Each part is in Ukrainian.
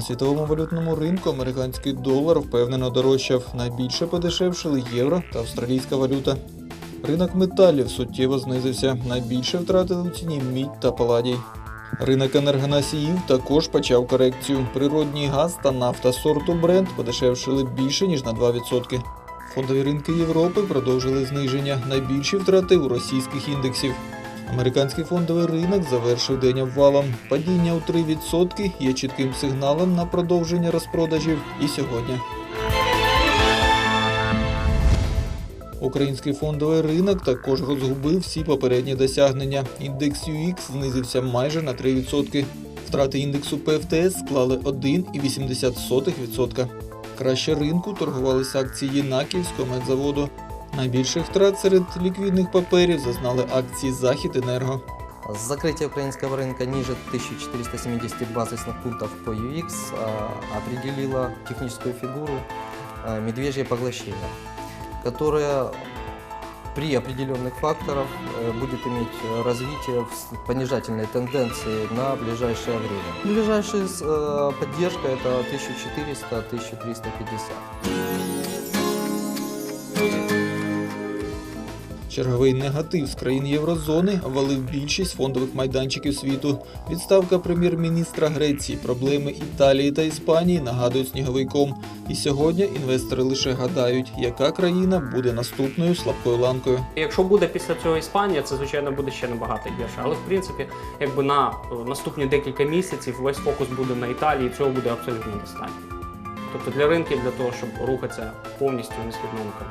На світовому валютному ринку американський долар впевнено дорожчав. Найбільше подешевшили євро та австралійська валюта. Ринок металів суттєво знизився. Найбільше втратили у ціні мідь та паладій. Ринок енергоносіїв також почав корекцію. Природній газ та нафта сорту Brent подешевшили більше ніж на 2%. Фондові ринки Європи продовжили зниження. Найбільші втрати у російських індексів. Американський фондовий ринок завершив день обвалом. Падіння у 3% є чітким сигналом на продовження розпродажів і сьогодні. Український фондовий ринок також розгубив всі попередні досягнення. Індекс UX знизився майже на 3%. Втрати індексу PFTS склали 1,80%. Краще ринку торгувалися акції Єнаківського медзаводу. Найбільших втрат серед ліквідних паперів зазнали акції Західенерго. Закрытие украинского рынка ниже 1470 базисных пунктов по UX а, определило техническую фигуру а, медвежье поглощение, которое при определенных факторах э, будет иметь э, развитие в с- понижательной тенденции на ближайшее время. Ближайшая э, поддержка это 1400-1350. Черговий негатив з країн Єврозони валив більшість фондових майданчиків світу. Відставка прем'єр-міністра Греції, проблеми Італії та Іспанії нагадують сніговий ком. І сьогодні інвестори лише гадають, яка країна буде наступною слабкою ланкою. Якщо буде після цього Іспанія, це звичайно буде ще набагато гірше. Але в принципі, якби на е, наступні декілька місяців весь фокус буде на Італії, цього буде абсолютно достатньо. Тобто для ринків, для того, щоб рухатися повністю керунку.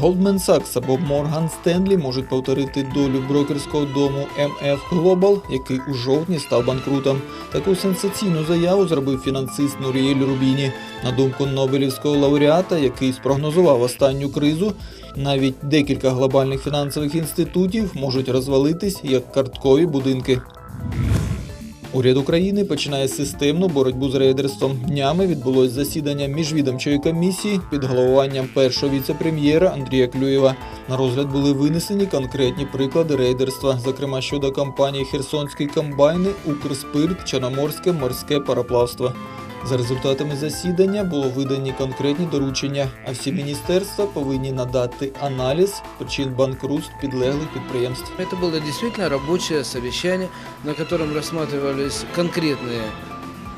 Goldman Sachs або Morgan Stanley можуть повторити долю брокерського дому MF Global, який у жовтні став банкрутом. Таку сенсаційну заяву зробив фінансист Нуріель Рубіні. На думку Нобелівського лауреата, який спрогнозував останню кризу, навіть декілька глобальних фінансових інститутів можуть розвалитись як карткові будинки. Уряд України починає системну боротьбу з рейдерством. Днями відбулось засідання міжвідомчої комісії під головуванням першого віце-прем'єра Андрія Клюєва. На розгляд були винесені конкретні приклади рейдерства, зокрема щодо компаній Херсонські комбайни, Укрспирт, Чорноморське морське пароплавство. За результатами засідання було видані конкретні доручення, а всі міністерства повинні надати аналіз причин банкрутств підлеглих підприємств. Это было действительно рабочее совещание, на котором рассматривались конкретные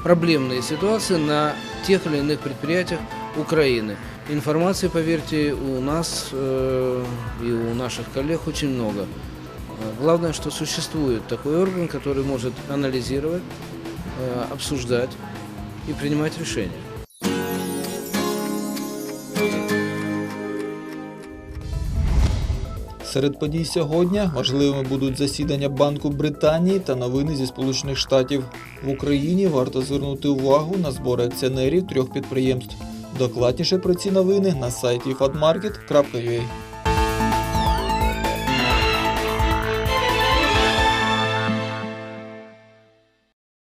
проблемные ситуации на тех или иных предприятиях Украины. Информации, поверьте, у нас э, и у наших коллег очень много. Э, Главное, что существует такой орган, который может анализировать, э, обсуждать и принимать решения. Серед подій сьогодні важливими будуть засідання Банку Британії та новини зі Сполучених Штатів. В Україні варто звернути увагу на збори акціонерів трьох підприємств. Докладніше про ці новини на сайті fatmarket.ua.